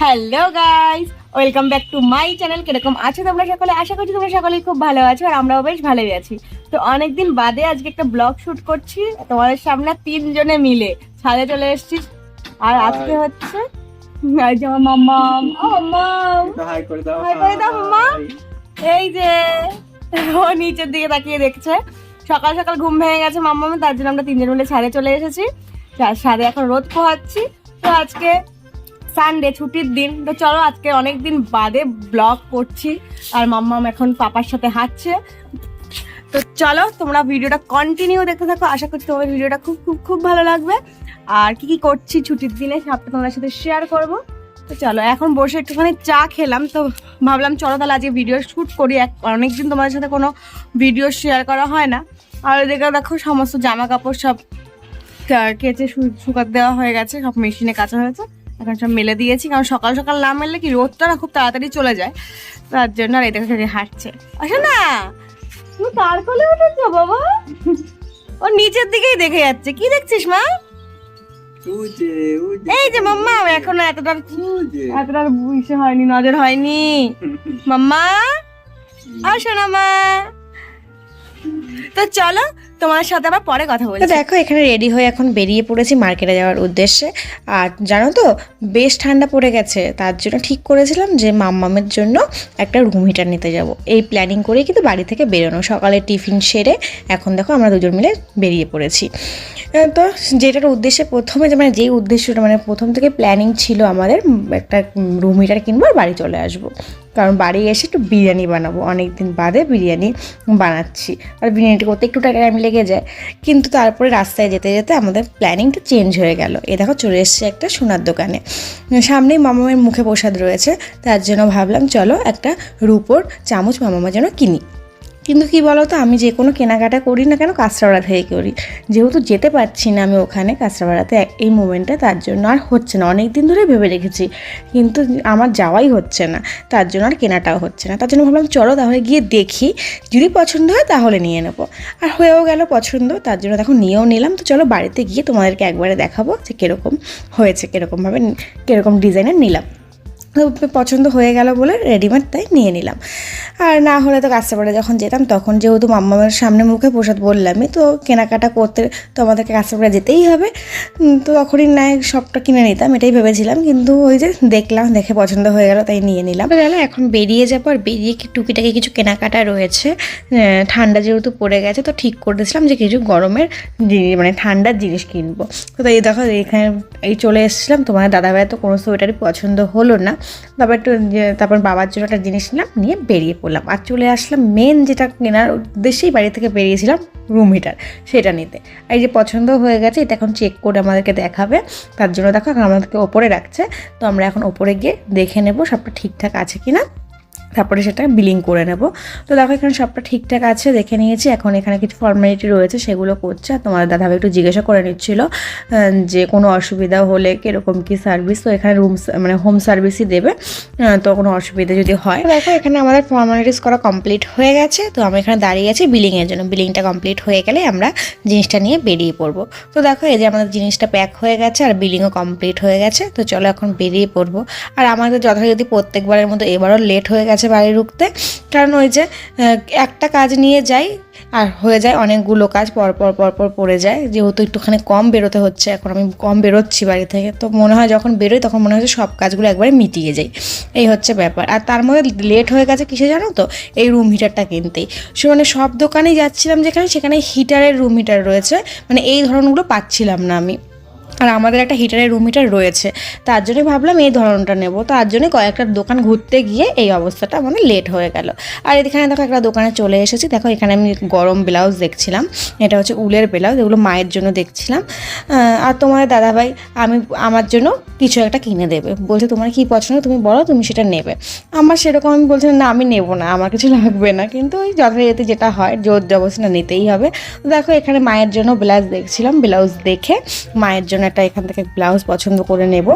Hello guys welcome back to my channel কীরকম আছো তোমরা সকলে? আশা করছি তোমরা সকলেই খুব ভালো আছো আর আমরাও বেশ ভালোই আছি। তো অনেকদিন বাদে আজকে একটা ব্লগ শুট করছি। তোমাদের সামনে তিনজনে মিলে ছাদে চলে এসেছি। আর আজকে হচ্ছে এই যে আমার মাম্মাম ও মাম্মাম হাই করে দাও হাই করে দাও, মামা। এই যে ও নিচের দিকে তাকিয়ে দেখছে। সকাল সকাল ঘুম ভেঙে গেছে মাম্মামে তার জন্য আমরা তিনজন মিলে ছাদে চলে এসেছি। ছাদে এখন রোদ পোহাচ্ছি। তো আজকে সানডে ছুটির দিন। তো চলো, আজকে অনেক দিন বাদে ব্লগ করছি। আর মাম্মাম এখন পাপার সাথে হাঁটছে। তো চলো, তোমরা ভিডিওটা কন্টিনিউ দেখতে থাকো। আশা করছি তোমাদের ভিডিওটা খুব খুব খুব ভালো লাগবে। আর কি কি করছি ছুটির দিনে, সবটা তোমাদের সাথে শেয়ার করব। তো চলো, এখন বসে একটুখানি চা খেলাম। তো ভাবলাম, চলো তাহলে আজকে ভিডিও শ্যুট করি। এক, অনেকদিন তোমাদের সাথে কোনো ভিডিও শেয়ার করা হয় না। আর এদিকে দেখো, সমস্ত জামা কাপড় সব কেচে শুকাতে দেওয়া হয়ে গেছে। সব মেশিনে কাঁচা হয়েছে। এখন সব মেলে দিয়েছি কারণ সকাল সকাল না মেললে কি রোদটা না খুব তাড়াতাড়ি চলে যায়। তার জন্য আর এদিকে থেকে হাঁটছে। আসো না তুমি কার কোলে উঠেছো বাবা? ও নিচের দিকেই দেখে যাচ্ছে। কি দেখছিস মা? এই যে মাম্মা এখনও এতটা এতটা ইসে হয়নি নজর হয়নি। মাম্মা আসো না মা। তো চলো তোমার সাথে আবার পরে কথা বলছি। দেখো, এখানে রেডি হয়ে এখন বেরিয়ে পড়েছি মার্কেটে যাওয়ার উদ্দেশ্যে। আর জানো তো, বেশ ঠান্ডা পড়ে গেছে। তার জন্য ঠিক করেছিলাম যে মাম্মামের জন্য একটা রুম হিটার নিতে যাব। এই প্ল্যানিং করেই কিন্তু বাড়ি থেকে বেরোনো, সকালে টিফিন সেরে এখন দেখো আমরা দুজন মিলে বেরিয়ে পড়েছি। তো যেটার উদ্দেশ্যে প্রথমে মানে যেই উদ্দেশ্যটা মানে প্রথম থেকে প্ল্যানিং ছিল আমাদের একটা রুম হিটার কিনবো আর বাড়ি চলে আসব। কারণ বাড়ি এসে একটু বিরিয়ানি বানাবো। অনেক দিন বাদে বিরিয়ানি বানাচ্ছি। আর বিরিয়ানিটা করতে একটু টাইম লেগে যায়। কিন্তু তারপরে রাস্তায় যেতে যেতে আমাদের প্ল্যানিংটা চেঞ্জ হয়ে গেল। এ দেখো চলে এসছে একটা সোনার দোকানে। সামনেই মামামের মুখে প্রসাদ রয়েছে। তার জন্য ভাবলাম, চলো একটা রুপোর চামচ মামামার যেন কিনি। কিন্তু কি বলো তো আমি যে কোনো কেনাকাটা করি না কেন কাঁচরাপাড়া থেকে করি। যেহেতু যেতে পারছি না আমি ওখানে কাঁচরাপাড়াতে এই মোমেন্টে তার জন্য আর হচ্ছে না। অনেক দিন ধরে ভেবে রেখেছি, কিন্তু আমার যাওয়াই হচ্ছে না। তার জন্য আর কেনাটাও হচ্ছে না। তার জন্য ভাবলাম, চলো তাহলে গিয়ে দেখি। যদি পছন্দ হয় তাহলে নিয়ে নেব। আর হয়েও গেল পছন্দ, তার জন্য দেখো নিয়েও নিলাম। তো চলো বাড়িতে গিয়ে তোমাদেরকে একবারে দেখাবো যে কীরকম হয়েছে, কীরকমভাবে, কীরকম ডিজাইনের নিলাম। পছন্দ হয়ে গেল বলে রেডিমেড তাই নিয়ে নিলাম। আর না হলে তো কাস্টমারে যখন যেতাম, তখন যেহেতু মাম্মামের সামনে মুখে প্রসাদ বললামই, তো কেনাকাটা করতে তো আমাদেরকে কাস্টমারে যেতেই হবে। তো তখনই না সবটা কিনে নিতাম, এটাই ভেবেছিলাম। কিন্তু ওই যে দেখলাম, দেখে পছন্দ হয়ে গেল, তাই নিয়ে নিলাম। গেল এখন বেরিয়ে যাব আর বেরিয়ে কি টুকিটাকি কিছু কেনাকাটা রয়েছে। ঠান্ডা যেহেতু পড়ে গেছে, তো ঠিক করেছিলাম যে কিছু গরমের মানে ঠান্ডার জিনিস কিনবো। তো এই দেখো, এখানে এই চলে এসেছিলাম। তোমার দাদাভাই তো কোনো সোয়েটারই পছন্দ হলো না। তারপর একটু তারপর বাবার জন্য একটা জিনিস নিলাম, নিয়ে বেরিয়ে পড়লাম। আর চলে আসলাম মেন যেটা কেনার উদ্দেশ্যেই বাড়ি থেকে বেরিয়েছিলাম রুম হিটার সেটা নিতে। আর এই যে পছন্দ হয়ে গেছে, এটা এখন চেক করে আমাদেরকে দেখাবে। তার জন্য দেখো আমাদেরকে ওপরে রাখছে। তো আমরা এখন ওপরে গিয়ে দেখে নেব সবটা ঠিকঠাক আছে কি না তারপরে সেটা বিলিং করে নেব। তো দেখো এখানে সবটা ঠিকঠাক আছে, দেখে নিয়েছি। এখন এখানে কিছু ফর্মালিটি রয়েছে, সেগুলো করছে। আর তোমার দাদাভাই একটু জিজ্ঞাসা করে নিচ্ছিল যে কোনো অসুবিধা হলে কীরকম কি সার্ভিস তো এখানে রুম মানে হোম সার্ভিসই দেবে তো কোনো অসুবিধা যদি হয়। দেখো, এখানে আমাদের ফর্মালিটিস করা কমপ্লিট হয়ে গেছে। তো আমি এখানে দাঁড়িয়ে আছি বিলিংয়ের জন্য। বিলিংটা কমপ্লিট হয়ে গেলে আমরা জিনিসটা নিয়ে বেরিয়ে পড়ব। তো দেখো, এই যে আমাদের জিনিসটা প্যাক হয়ে গেছে আর বিলিংও কমপ্লিট হয়ে গেছে। তো চলো এখন বেরিয়ে পড়ব। আর আমাদের যথারীতি প্রত্যেকবারের মতো এবারও লেট হয়ে গেছে বাড়ি ঢুকতে। কারণ ওই যে একটা কাজ নিয়ে যাই আর হয়ে যায় অনেকগুলো কাজ, পর পর পর পর পড়ে যায়। যেহেতু একটুখানি কম বেরোতে হচ্ছে, এখন আমি কম বেরোচ্ছি বাড়ি থেকে। তো মনে হয় যখন বেরোই তখন মনে হচ্ছে সব কাজগুলো একবারে মিটিয়ে যায় এই হচ্ছে ব্যাপার। আর তার মধ্যে লেট হয়ে গেছে কিসে জানো তো? এই রুম হিটারটা কিনতেই। সে মানে সব দোকানেই যাচ্ছিলাম যেখানে, সেখানে হিটারের রুম হিটার রয়েছে। মানে এই ধরনগুলো পাচ্ছিলাম না আমি। আর আমাদের একটা হিটারের রুম হিটার রয়েছে। তার জন্যই ভাবলাম এই ধরনটা নেব। তার জন্য কয়েকটা দোকান ঘুরতে গিয়ে এই অবস্থাটা মানে লেট হয়ে গেল। আর এখানে দেখো একটা দোকানে চলে এসেছি। দেখো এখানে আমি গরম ব্লাউজ দেখছিলাম। এটা হচ্ছে উলের ব্লাউজ এগুলো মায়ের জন্য দেখছিলাম। আর তোমার দাদাভাই, আমি, আমার জন্য কিছু একটা কিনে দেবে। বলছে, তোমার কি পছন্দ? তুমি বলো, তুমি সেটা নেবে। আমার সেরকম আমি বলছি, না, আমি নেব না, আমার কিছু লাগবে না। কিন্তু ওই যথারীতি যেটা হয়, জোর না নিতেই হবে। দেখো এখানে মায়ের জন্য ব্লাউজ দেখছিলাম। ব্লাউজ দেখে মায়ের জন্য একটা এখান থেকে ব্লাউজ পছন্দ করে নেব।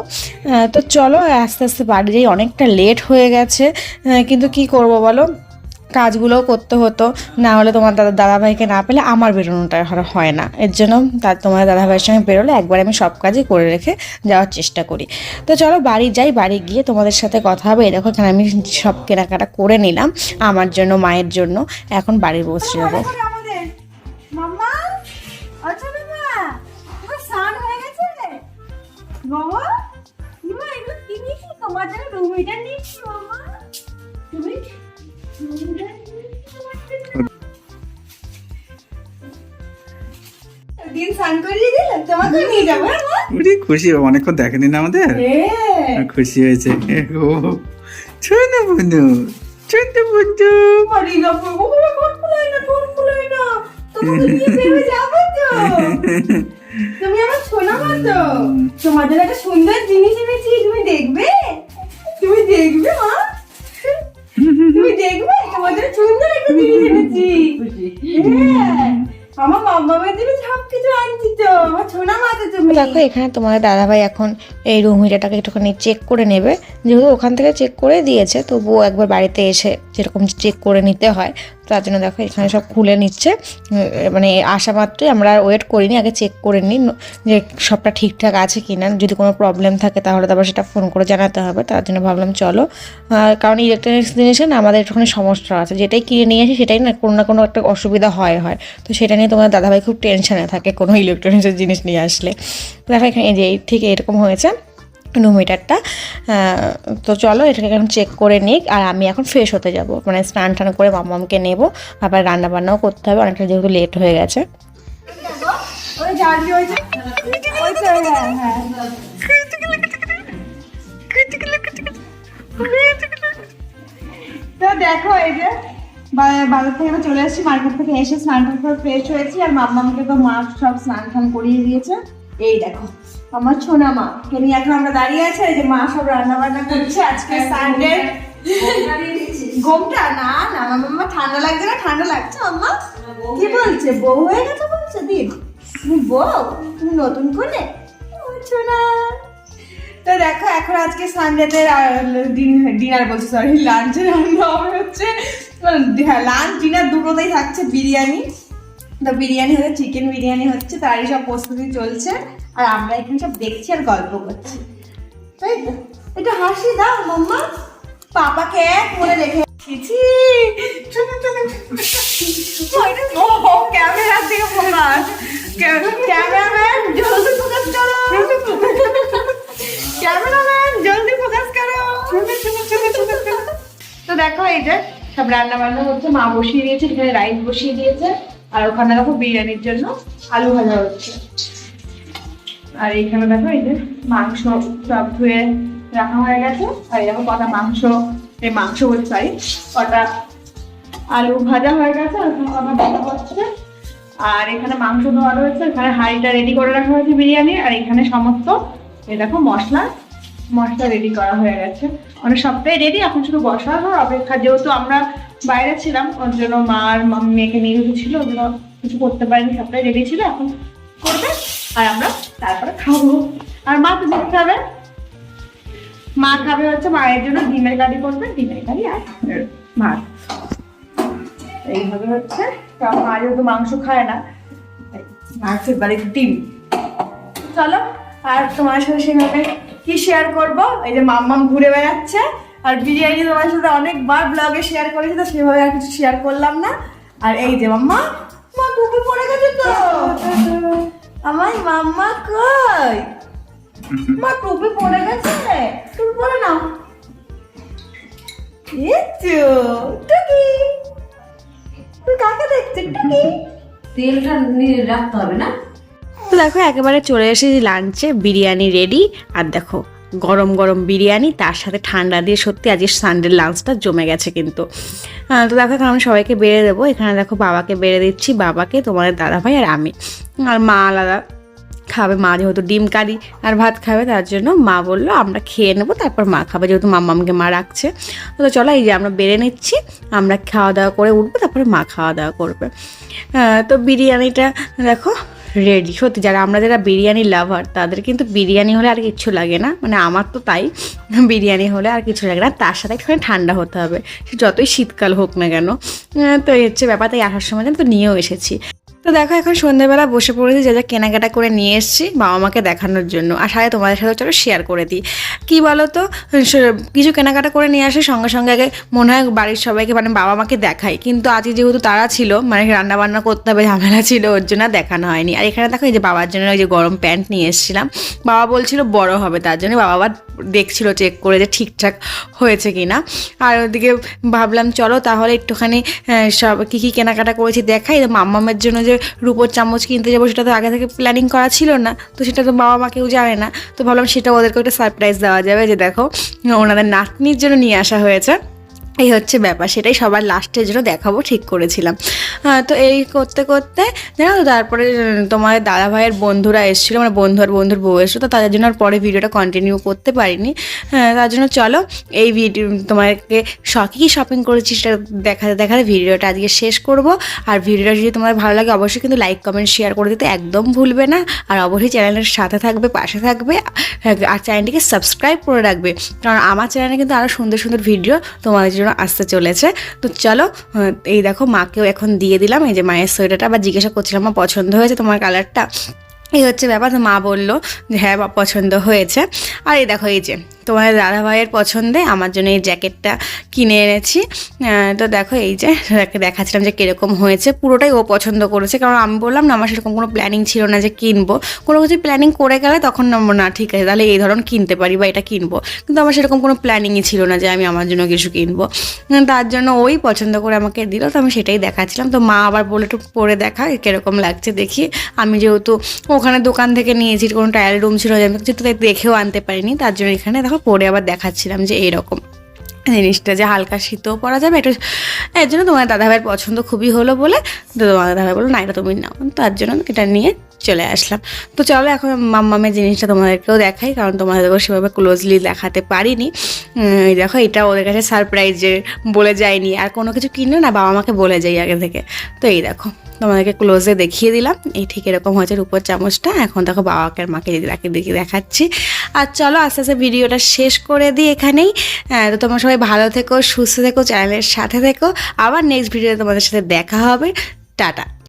তো চলো, আস্তে আস্তে বাড়ি যাই। অনেকটা লেট হয়ে গেছে। কিন্তু কি করব বলো? কাজগুলোও করতে হতো। না হলে তোমার দাদা, দাদাভাইকে না পেলে আমার বেরোনোটা হয় না। এর জন্য তার তোমার দাদাভাইয়ের সঙ্গে বেরোলে একবার আমি সব কাজই করে রেখে যাওয়ার চেষ্টা করি। তো চলো, বাড়ি যাই। বাড়ি গিয়ে তোমাদের সাথে কথা হবে। দেখো, এখানে আমি সব কেনাকাটা করে নিলাম আমার জন্য, মায়ের জন্য। এখন বাড়ি বসে যাব। মা খুশি অনেকক্ষণ দেখেনি না আমাদের? হ্যাঁ। খুশি হয়েছে। ও ছোট বন্ধু ছোট বন্ধু। তুমি আমার শোনা তো তোমার জন্য একটা সুন্দর জিনিস এনেছি তুমি দেখবে? তুমি দেখবে, মা? তুমি দেখবে? তোমাদের সুন্দর একটা জিনিস এনেছি আমার মা বাবার জন্য আনছি তো। আমার ছোনা তুমি। দেখো, এখানে তোমাদের দাদাভাই এখন এই রুম হিটারটাকে একটুখানি চেক করে নেবে। যেহেতু ওখান থেকে চেক করে দিয়েছে, তবুও একবার বাড়িতে এসে যেরকম চেক করে নিতে হয় তার জন্য দেখো এখানে সব খুলে নিচ্ছে। মানে আসা মাত্রই আমরা ওয়েট করিনি, আগে চেক করে নিই যে সবটা ঠিকঠাক আছে কি না যদি কোনো প্রবলেম থাকে তাহলে তারপর সেটা ফোন করে জানাতে হবে। তার জন্য ভাবলাম চলো। কারণ ইলেকট্রনিক্স জিনিসে না আমাদের একটুখানি সমস্যা আছে। যেটাই কিনে নিয়ে আসি সেটাই না কোনো না কোনো একটা অসুবিধা হয় হয়। তো সেটা নিয়ে তোমার দাদাভাই খুব টেনশনে থাকে কোনো ইলেকট্রনিক্সের জিনিস নিয়ে আসলে। দেখো এখানে যে ঠিক এরকম হয়েছে। রুমিটারটা তো চলো এটাকে এখন চেক করে নিক। আর আমি এখন ফ্রেশ হতে যাব। মানে স্নান টান করে মামামকে নেব। আবার রান্না বান্নাও করতে হবে। অনেকটা যেহেতু লেট হয়ে গেছে। তো দেখো এই যে বাজার থেকে চলে এসেছি। মার্কেট থেকে এসে স্নান টান করে ফ্রেশ হয়েছি। আর মাম্মামকে তো মা সব স্নান টান করিয়ে দিয়েছে। এই দেখো। আমার ছোনা মা কে নিয়ে এখন আমরা দাঁড়িয়ে আছি যে মা সব রান্না বান্না করছে আজকে সানডে ঘুমটা না না আমার মাম্মা ঠান্ডা লাগছে না ঠান্ডা লাগছে আম্মা। কি বলছে? বউ হয়ে গেছে বলছে দিন? তুমি বউ? তুমি নতুন করে? ছোনা তো দেখো এখন আজকে সানডেতে ডিনার বলছি সরি লাঞ্চে রান্না হবে হচ্ছে লাঞ্চ ডিনার দুটোতেই থাকছে বিরিয়ানি। তো বিরিয়ানি হচ্ছে চিকেন বিরিয়ানি হচ্ছে তারই সব প্রস্তুতি চলছে। আর আমরা এখানে সব দেখছি আর গল্প করছি। তাই তো? একটু হাসি দাও মাম্মা। পাপাকে এক মনে রেখে ক্যামেরার দিকে ফোকাস ক্যামেরাম্যান জলদি ফোকাস করো। ক্যামেরাম্যান জলদি ফোকাস করো। তো দেখো এই যে সব রান্না বান্না হচ্ছে। মা বসিয়ে দিয়েছে এখানে রাইস বসিয়ে দিয়েছে। আর ওখানে দেখো বিরিয়ানির জন্য আলু ভাজা হচ্ছে। আর এইখানে দেখো এই যে মাংস সব ধুয়ে রাখা হয়ে গেছে। আর দেখো কটা মাংস, এই মাংস পারি কটা আলু ভাজা হয়ে গেছে কটা ভাজা হচ্ছে। আর এখানে মাংস ধোয়া রয়েছে, এখানে হাঁড়িটা রেডি করে রাখা হয়েছে বিরিয়ানি, আর এখানে সমস্ত, এই দেখো মশলা মশলা রেডি করা হয়ে গেছে। মানে সবটাই রেডি এখন শুধু বসানোর অপেক্ষা, যেহেতু আমরা বাইরে ছিলাম, ওর জন্য মা আর মেয়েকে নিয়ে ছিল জন্য কিছু করতে পারিনি, সবটাই রেডি ছিল, এখন করবে। আর আমরা তারপরে খাব। আর মা তো যেতে খাবে মা খাবে হচ্ছে মায়ের জন্য ডিমের কারি করবে, ডিমের কারি আর ভাত। এইভাবে হচ্ছে। মা যেহেতু মাংস খায় না মাংসের বাড়িতে ডিম। চলো, আর তোমার সাথে সেভাবে কি শেয়ার করব? এই যে মাম্মাম ঘুরে বেড়াচ্ছে, আর বিরিয়ানি তোমার সাথে অনেকবার ব্লগে শেয়ার করেছি, তো সেভাবে আর কিছু শেয়ার করলাম না। আর এই যে মাম্মা, মা টুপি পড়ে গেছে তো। আমার মাম্মা কই? মা টুপি পরে গেছে? টুপি পরে নাও। টুকি তুই কাকে দেখছিস টুকি তেলটা নিয়ে রাখতে হবে না? তো দেখো একেবারে চলে এসেছি লাঞ্চে বিরিয়ানি রেডি আর দেখো গরম গরম বিরিয়ানি, তার সাথে ঠান্ডা দিয়ে সত্যি আজকে সানডের লাঞ্চটা জমে গেছে কিন্তু। তো দেখো, এখন আমি সবাইকে বেড়ে দেবো। এখানে দেখো, বাবাকে বেড়ে দিচ্ছি। বাবাকে, তোমাদের দাদাভাই আর আমি। আর মা আলাদা। খাবে, মা যেহেতু ডিম কারি আর ভাত খাবে, তার জন্য মা বলল, আমরা খেয়ে নেব, তারপর মা খাবে, যেহেতু মাম্মামকে মা রাখছে। তো চলো, এই যে আমরা বেড়ে নিচ্ছি, আমরা খাওয়া দাওয়া করে উঠবো, তারপরে মা খাওয়া দাওয়া করবে। তো বিরিয়ানিটা দেখো রেডি সত্যি, যারা আমরা যারা বিরিয়ানি লাভার তাদের কিন্তু বিরিয়ানি হলে আর কিচ্ছু লাগে না। মানে আমার তো তাই, বিরিয়ানি হলে আর কিছু লাগে না। তার সাথে একটুখানি ঠান্ডা হতে হবে। যতই শীতকাল হোক না কেন। তো এই হচ্ছে ব্যাপার। তাই আসার সময় তো নিয়েও এসেছি। তো দেখো, এখন সন্ধ্যাবেলা বসে পড়েছি, যা যা কেনাকাটা করে নিয়ে এসেছি বাবা মাকে দেখানোর জন্য। আর সাথে তোমাদের সাথে চলো শেয়ার করে দিই। কী বলো তো কিছু কেনাকাটা করে নিয়ে আসে, সঙ্গে সঙ্গে আগে মনে হয় বাড়ির সবাইকে মানে বাবা মাকে দেখাই। কিন্তু আজকে যেহেতু তারা ছিল মানে রান্না বান্না করতে হবে, ঝামেলা ছিল, ওর জন্য দেখানো হয়নি। আর এখানে দেখো, এই যে বাবার জন্য ওই যে গরম প্যান্ট নিয়ে এসেছিলাম। বাবা বলছিল বড় হবে, তার জন্য বাবা আবার দেখছিল চেক করে যে ঠিকঠাক হয়েছে কি না আর ওদিকে ভাবলাম, চলো তাহলে একটুখানি সব কী কী কেনাকাটা করেছি দেখাই। মাম্মামের জন্য যে রূপোর চামচ কিনতে যাব, সেটা তো আগে থেকে প্ল্যানিং করা ছিল না, তো সেটা তো বাবা মা কেউ জানে না। তো ভাবলাম সেটা ওদেরকে একটা সারপ্রাইজ দেওয়া যাবে যে দেখো, ওনাদের নাতনির জন্য নিয়ে আসা হয়েছে। এই হচ্ছে ব্যাপার সেটাই সবার লাস্টের জন্য দেখাবো ঠিক করেছিলাম। তো এই করতে করতে জানো তো তারপরে তোমার দাদা ভাইয়ের বন্ধুরা এসেছিল মানে বন্ধু আর বন্ধুর বউ এসেছিল তো তাদের জন্য আর পরে ভিডিওটা কন্টিনিউ করতে পারিনি। হ্যাঁ, তার জন্য চলো এই ভিডিও তোমাকে কী কী শপিং করেছি সেটা দেখাতে দেখাতে ভিডিওটা আজকে শেষ করব। আর ভিডিওটা যদি তোমার ভালো লাগে অবশ্যই কিন্তু লাইক কমেন্ট শেয়ার করে দিতে একদম ভুলবে না। আর অবশ্যই চ্যানেলের সাথে থাকবে পাশে থাকবে আর চ্যানেলটিকে সাবস্ক্রাইব করে রাখবে। কারণ আমার চ্যানেলে কিন্তু আরও সুন্দর সুন্দর ভিডিও তোমাদের জন্য আসতে চলেছে। তো চলো এই দেখো মাকেও এখন দিয়ে দিলাম। এই যে মায়ের সোয়েটারটা, আবার জিজ্ঞাসা করছিলাম আমার পছন্দ হয়েছে তোমার কালারটা? এই হচ্ছে ব্যাপার, তো মা বলল যে হ্যাঁ বা পছন্দ হয়েছে। আর এই দেখো, এই যে তোমার দাদা ভাইয়ের পছন্দে আমার জন্য এই জ্যাকেটটা কিনে এনেছি। তো দেখো এই যে, তাকে দেখাচ্ছিলাম যে কীরকম হয়েছে। পুরোটাই ও পছন্দ করেছে। কারণ আমি বললাম না, আমার সেরকম কোনো প্ল্যানিং ছিল না যে কিনবো। কোনো কিছু প্ল্যানিং করে গেলে তখন না, ঠিক আছে, তাহলে এই ধরন কিনতে পারি বা এটা কিনবো। কিন্তু আমার সেরকম কোনো প্ল্যানিংই ছিল না যে আমি আমার জন্য কিছু কিনবো। তার জন্য ওই পছন্দ করে আমাকে দিল। তো আমি সেটাই দেখাচ্ছিলাম। তো মা আবার বলে একটু পরে দেখা, কীরকম লাগছে দেখি। আমি যেহেতু ওখানে দোকান থেকে নিয়েছি, কোনো ট্রায়াল রুম ছিল আমি কিছু দেখেও আনতে পারিনি, তার জন্য এখানে দেখো, পরে আবার দেখাচ্ছিলাম যে এরকম জিনিসটা, যে হালকা শীতও পরা যাবে। এটা এর জন্য তোমার দাদাভাইয়ের পছন্দ খুবই হলো বলে, তো তোমার দাদাভাই বলো না, এটা তুমি নাও। তার জন্য এটা নিয়ে চলে আসলাম। তো চলো এখন মাম্মামের জিনিসটা তোমাদেরকেও দেখাই কারণ তোমাদেরকেও সেভাবে ক্লোজলি দেখাতে পারিনি। দেখো এটা ওদের কাছে সারপ্রাইজে বলে যায়নি। আর কোনো কিছু কিনলে না বাবা মাকে বলে যাই আগে থেকে। তো এই দেখো তোমাদেরকে ক্লোজে দেখিয়ে দিলাম। এই ঠিক এরকম হয়েছে রূপোর চামচটা। এখন দেখো বাবাকে মাকে যদি রাখি দেখি দেখাচ্ছি। আর চলো আস্তে আস্তে ভিডিওটা শেষ করে দিই এখানেই। হ্যাঁ, তো তোমরা সবাই ভালো থেকো সুস্থ থেকো চ্যানেলের সাথে থেকো। আবার নেক্সট ভিডিওতে তোমাদের সাথে দেখা হবে। টাটা।